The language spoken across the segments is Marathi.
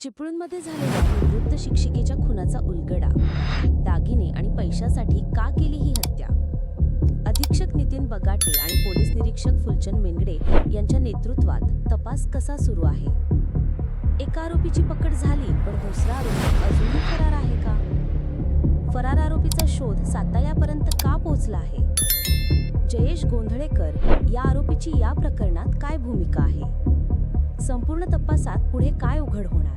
चिपळूणमध्ये झालेल्या निवृत्त शिक्षिकेच्या खुनाचा उलगडा. दागिने आणि पैशासाठी का केली ही हत्या? अधीक्षक नितीन बगाटे आणि पोलीस निरीक्षक फुलचंद मेंगडे यांच्या नेतृत्वात तपास कसा सुरू आहे? एका आरोपीची पकड झाली पण दुसरा आरोपी अजूनही फरार आहे का? फरार आरोपीचा शोध सातायापर्यंत का पोहोचला आहे? जयेश गोंधळेकर या आरोपीची या प्रकरणात काय भूमिका आहे? संपूर्ण तपासात पुढे काय उघड होणार?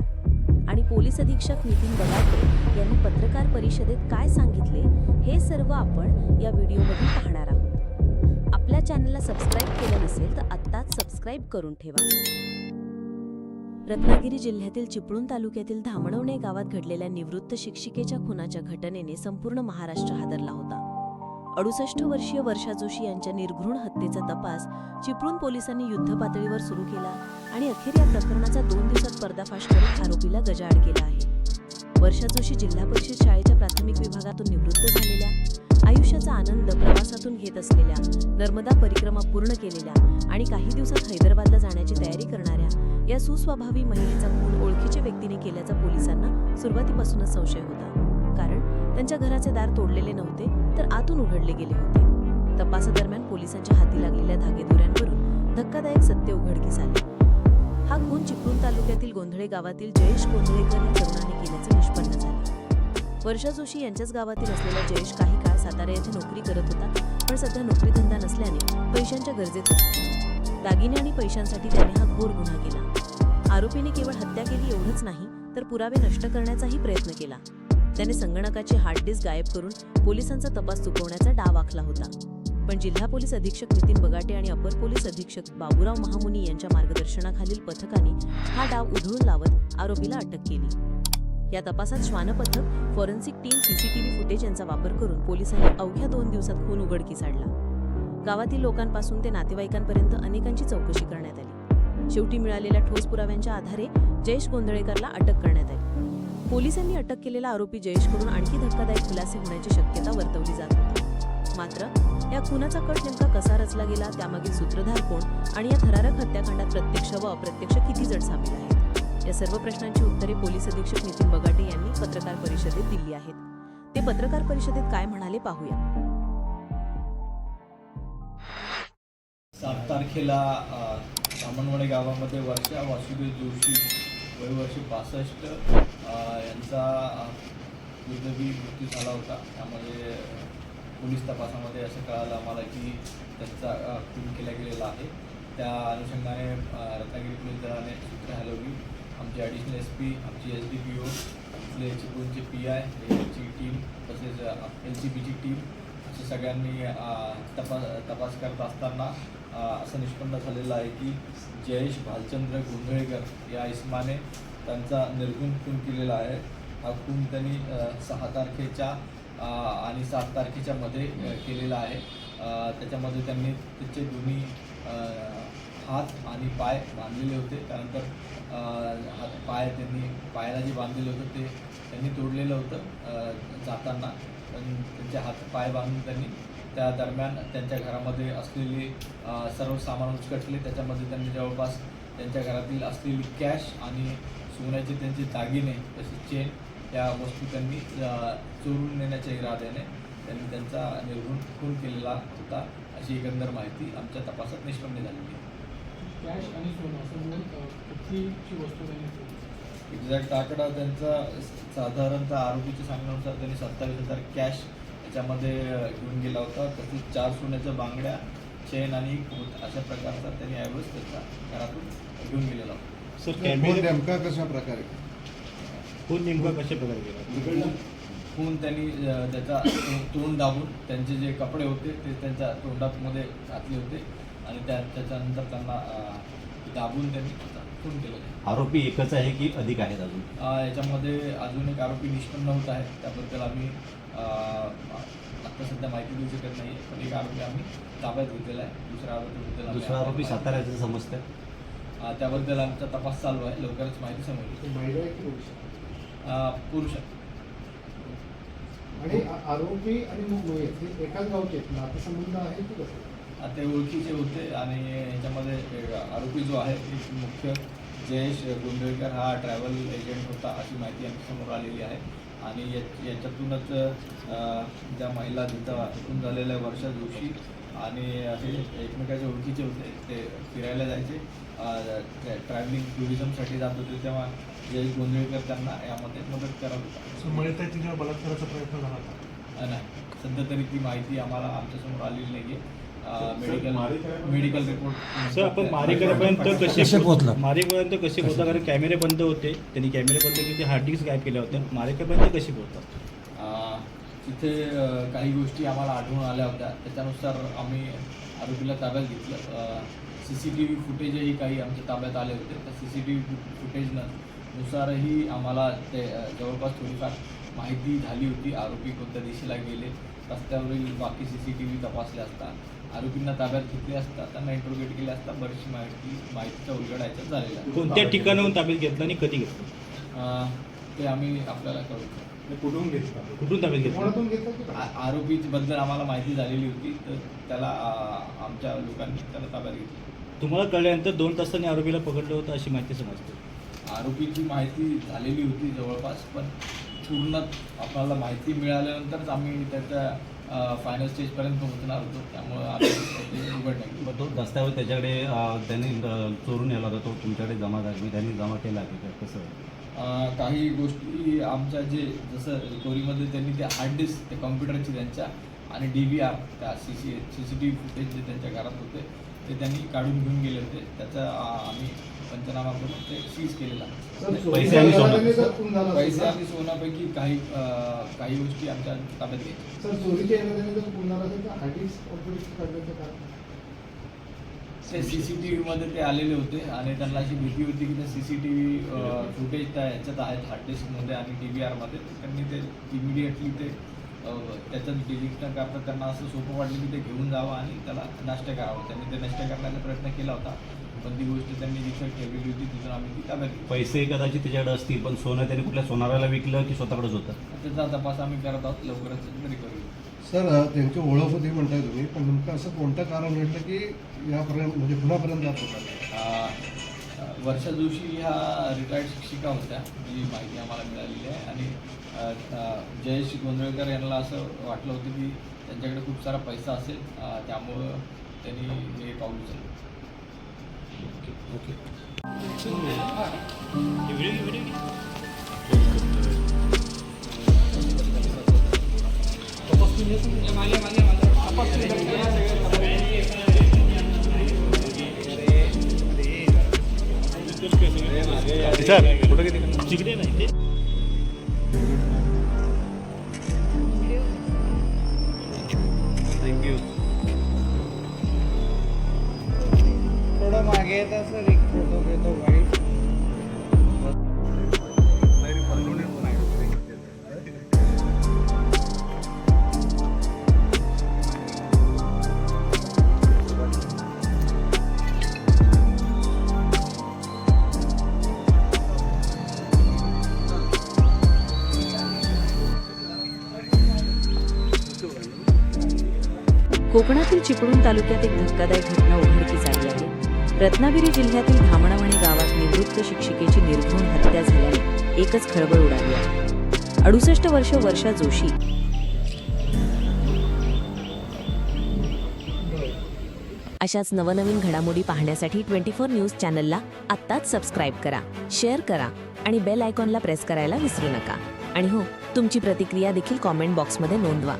आणि पोलीस अधीक्षक नितीन बगाटे यांनी पत्रकार परिषदेत काय सांगितले हे सर्व आपण या व्हिडिओमध्ये पाहणार आहोत. आपल्या चॅनलला सबस्क्राईब केलं नसेल तर आत्ताच सबस्क्राईब करून ठेवा. रत्नागिरी जिल्ह्यातील चिपळूण तालुक्यातील धामणवणे गावात घडलेल्या निवृत्त शिक्षिकेच्या खुनाच्या घटनेने संपूर्ण महाराष्ट्र हादरला होता. अडुसष्ट वर्षीय वर्षा जोशी यांच्या निर्घृण हत्येचा तपास चिपळूण पोलिसांनी युद्ध पातळीवर सुरू केला आणि अखेर या प्रकरणाचा दोन दिवसात पर्दाफाश करत आरोपीला गजाआड केला आहे. वर्षा जोशी जिल्हा परिषद शाळेच्या प्राथमिक विभागातून निवृत्त झालेल्या आयुष्याचा आनंद प्रवासातून घेत असलेल्या नर्मदा परिक्रमा पूर्ण केलेल्या आणि काही दिवसात हैदराबादला जाण्याची तयारी करणाऱ्या या सुस्वभावी महिलेचा खून ओळखीच्या व्यक्तीने केल्याचा पोलिसांना सुरुवातीपासूनच संशय होता. त्यांच्या घराचे दार तोडलेले नव्हते तर आतून उघडले गेले होते. तपासादरम्यान पोलिसांच्या हाती लागलेल्या धागेदोऱ्यांवरून धक्कादायक सत्य उघडकीस आले. हा खून चिपळूण तालुक्यातील गोंधळे गावातील जयेश गोंधळेकर या तरुणाने केल्याचे निष्पन्न झाले. वर्षा जोशी यांच्याच गावातील असलेला जयेश काही काळ सातारा येथे नोकरी करत होता पण सध्या नोकरीधंदा नसल्याने पैशांच्या गरजेत होता. दागिने आणि पैशांसाठी त्याने हा घोर गुन्हा केला. आरोपीने केवळ हत्या केली एवढंच नाही तर पुरावे नष्ट करण्याचाही प्रयत्न केला. त्याने संगणकाची हार्ड डिस्क गायब करून पोलिसांचा तपास चुकवण्याचा डाव आखला होता. पण जिल्हा पोलीस अधीक्षक नितीन बगाटे आणि अपर पोलीस अधीक्षक बाबूराव महामुनी यांच्या मार्गदर्शनाखालील पथकाने हा डाव उधळून लावत आरोपीला अटक केली. या तपासात श्वान पथक फॉरेन्सिक टीम सीसीटीव्ही फुटेज यांचा वापर करून पोलिसांनी अवघ्या दोन दिवसात खून उघडकीस आणला. गावातील लोकांपासून ते नातेवाईकांपर्यंत अनेकांची चौकशी करण्यात आली. शेवटी मिळालेल्या ठोस पुराव्यांच्या आधारे जयेश गोंधळेकरला अटक करण्यात आली. पोलिसांनी अटक केलेला आरोपी जयेशकडून आणखी धक्कादायक खुलासे होण्याची शक्यता वर्तवली जात होती. मात्र या खुनाचा कट नेमका कसा रचला गेला त्यामागील सूत्रधार कोण आणि या थरारक हत्याकांडात प्रत्यक्ष व अप्रत्यक्ष किती जण सामील आहेत? या सर्व प्रश्नांची उत्तरे पोलीस अधीक्षक नितीन बगाटे यांनी पत्रकार परिषदेत दिली आहेत. ते पत्रकार परिषदेत काय म्हणाले पाहूया. सात तारखेला अ, गावामध्ये वर्षा वासुदेव जोशी वय वर्ष पासष्ट यांचा दुर्दैवी मृत्यू झाला होता. त्यामध्ये पोलीस तपासामध्ये असं कळालं आम्हाला की त्यांचा खून केला गेलेला आहे. त्या अनुषंगाने रत्नागिरी पोलीस दलाने सूत्र हलवली. आमचे ॲडिशनल एस पी आमची एस डी पी ओ आपले चिपळूणचे पी आय ची टीम तसेच एल सी बीची टीम सगळ्यांनी तपास तपास करत असताना असं निष्पन्न झालेलं आहे की जयेश भालचंद्र गोंधळेकर या इस्माने त्यांचा निर्गुण खून केलेला आहे. हा खून त्यांनी सहा तारखेच्या आणि सात तारखेच्या मध्ये केलेला आहे. त्याच्यामध्ये त्यांनी त्याचे दोन्ही हात आणि पाय बांधलेले होते. त्यानंतर हात पाय त्यांनी पायाला जे बांधलेलं होतं ते त्यांनी तोडलेलं होतं जाताना. पण त्यांचे हात पाय बांधून त्यांनी त्या दरम्यान त्यांच्या घरामध्ये असलेले सर्व सामान उचकटले. त्याच्यामध्ये त्यांनी जवळपास त्यांच्या घरातील असलेली कॅश आणि सोन्याचे त्यांचे दागिने तसेच चेन या वस्तू त्यांनी चोरून नेण्याच्या इराद्याने त्यांनी त्यांचा निर्गुण खून केलेला होता. अशी एकंदर माहिती आमच्या तपासात निष्पन्न झालेली आहे. कॅश आणि सोनं असं मिळून अ, कितीची वस्तू त्यांनी? एक्झॅक्ट आकडा त्यांचा साधारणतः आरोपीच्या सांगण्यानुसार त्यांनी सत्तावीस हजार कॅश याच्यामध्ये अ, घेऊन गेला होता. तसेच चार सोन्याच्या बांगड्या चेन आणि कोट अशा प्रकारचा त्यांनी यावेळेस त्याच्या घरातून घेऊन गेलेला होता. सर कॅमेरे नेमका कशा प्रकारे? फोन नेमका कशा प्रकारे केला खून त्यांनी त्याचा तोंड दाबून त्यांचे जे कपडे होते ते त्यांच्या तोंडामध्ये घातले होते. आणि त्या त्याच्यानंतर त्यांना दाबून त्यांनी खून केलं आरोपी एकच आहे की अधिक आहेत अजून? अ, याच्यामध्ये अजून एक आरोपी निष्पन्न होत आहे. त्याबद्दल आम्ही अ, आत्ता सध्या माहिती देऊ शकत नाही पण एक आरोपी आम्ही ताब्यात घेतलेला आहे. दुसऱ्या आरोपीबद्दल आम्ही दुसरा आरोपी साताऱ्याचं समजतं त्याबद्दल आमचा तपास चालू आहे. लवकरच माहिती की पुरुष आहे? अ, पुरुष आहे. आणि आरोपी आणि हे एकाच गावचे आहेत. नातेसंबंध आहे की कसं? ते ओळखीचे होते आणि ह्याच्यामध्ये एक आरोपी जो आहे मुख्य जयेश गोंधळकर हा ट्रॅव्हल एजंट होता अशी माहिती आमच्यासमोर आलेली आहे. आणि या याच्यातूनच ज्या महिला तिथं तिथून झालेल्या वर्षा जोशी आणि हे एकमेकाच्या ओळखीचे होते ते फिरायला जायचे. ट्रॅव्हलिंग टुरिझमसाठी जात होते तेव्हा जयेश गोंधळकर त्यांना यामध्ये मदत करत होता. आहे तिच्यावर बलात्काराचा प्रयत्न झाला होता. नाही. सध्या तरी ती माहिती आम्हाला आमच्यासमोर आलेली नाही आहे मेडिकल मेडिकल रिपोर्ट सर आपण मारेकऱ्यापर्यंत कसे पोहोचला? मारेकऱ्यापर्यंत कसे पोहोचला कारण कॅमेरे बंद होते. त्यांनी कॅमेरे बंद केले ते हार्ड डिस्क गायब केल्या होत्या. मारेकऱ्यापर्यंत कसे पोहोचतात अ, तिथे काही गोष्टी आम्हाला आढळून आल्या होत्या. त्याच्यानुसार आम्ही आरोपीला ताब्यात घेतलं. सी सी टी व्ही फुटेजही काही आमच्या ताब्यात आले होते. त्या सी सी टी व्ही फुटेजनं नुसारही आम्हाला ते जवळपास थोडीफार माहिती झाली होती. आरोपी कोणत्या दिशेला गेले रस्त्यावरील बाकी सी सी टी व्ही तपासले असता. आरोपींना ताब्यात घेतले असता त्यांना इंट्रोगेट केले असता बरीचशी माहिती माहितीचा उलगडायचा झालेला आहे. कोणत्या ठिकाणाहून ताब्यात घेतलं आणि कधी घेतलं? अ, ते आम्ही आपल्याला कळू कुठून घेतलं? कुठून ताब्यात घेतलं? आ- आरोपीबद्दल आम्हाला माहिती झालेली होती तर त्याला आ, आमच्या लोकांनी त्याला ताब्यात घेतलं. तुम्हाला कळल्यानंतर दोन तासांनी आरोपीला पकडलं होतं अशी माहिती समजते. आरोपीची माहिती झालेली होती जवळपास पण पूर्ण आपल्याला माहिती मिळाल्यानंतरच आम्ही त्याच्या फायनल स्टेजपर्यंत पोहोचणार होतो. त्यामुळं आम्ही उघड नाही. मग तो दस्तावेज त्याच्याकडे त्यांनी चोरून नेला होता. तो तुमच्याकडे जमा झाला. मी त्यांनी जमा केला की? काय कसं? अ, काही गोष्टी आमच्या जे जसं चोरीमध्ये त्यांनी ते हार्ड डिस्क ते कॉम्प्युटरची त्यांच्या आणि डी व्ही आर त्या C C C C T V footage जे त्यांच्या घरात होते ते त्यांनी काढून घेऊन गेले होते. त्याचा आम्ही पंचनामा करून ते सीज केलेला. पैसे आणि सोनं पैसे आणि सोन्यापैकी काही काही गोष्टी आमच्या ताब्यात घेतल्या ते सी सी टी व्हीमध्ये ते आलेले होते आणि त्यांना अशी भीती होती की ते C C T V footage त्या ह्याच्यात आहेत हार्ड डिस्कमध्ये आणि डी व्ही आरमध्ये त्यांनी ते इमिडिएटली ते त्याच्यात डिलीट न करता त्यांना असं सोपं वाटलं की ते घेऊन जावं आणि त्याला नष्ट करावं. त्यांनी ते नष्ट करण्याचा प्रयत्न केला होता. पण ती गोष्ट त्यांनी जिथं ठेवलेली होती तिथून आम्ही ती ताब्यात घेतली पैसे कदाचित त्याच्याकडे असतील पण सोनं त्याने कुठल्या सोनाराला विकलं की स्वतःकडेच होतं? त्याचा तपास आम्ही करत आहोत लवकरच रिकव्हरी सर त्यांची ओळख होती म्हणताय तुम्ही पण नेमकं असं कोणतं कारण घडलं की यापर्यंत म्हणजे पुण्यापर्यंत जात होता? वर्षा जोशी ह्या रिटायर्ड शिक्षिका होत्या. ही माहिती आम्हाला मिळालेली आहे. आणि जयेश गोंधळकर यांना असं वाटलं होतं की त्यांच्याकडे खूप सारा पैसा असेल. त्यामुळं त्यांनी हे पाऊल उचललं. तिकडे नाही ते. थँक्यू थोडं मागे येतात सर एक फोटो घेतो वाईट कोकणातील चिपळूण तालुक्यात एक धक्कादायक घटना उघडकीस आली आहे. रत्नागिरी जिल्ह्यातील धामणावणे गावात निवृत्त शिक्षिकेची निर्घृण हत्या झाल्याने एकच खळबळ उडाली आहे. अडुसष्ट वर्ष वर्षा जोशी. अशाच नवनवीन घडामोडी पाहण्यासाठी ट्वेंटी फोर न्यूज चॅनलला आत्ताच सबस्क्राईब करा शेअर करा आणि बेल आयकॉनला प्रेस करायला विसरू नका. आणि हो तुमची प्रतिक्रिया देखील कॉमेंट बॉक्समध्ये नोंदवा.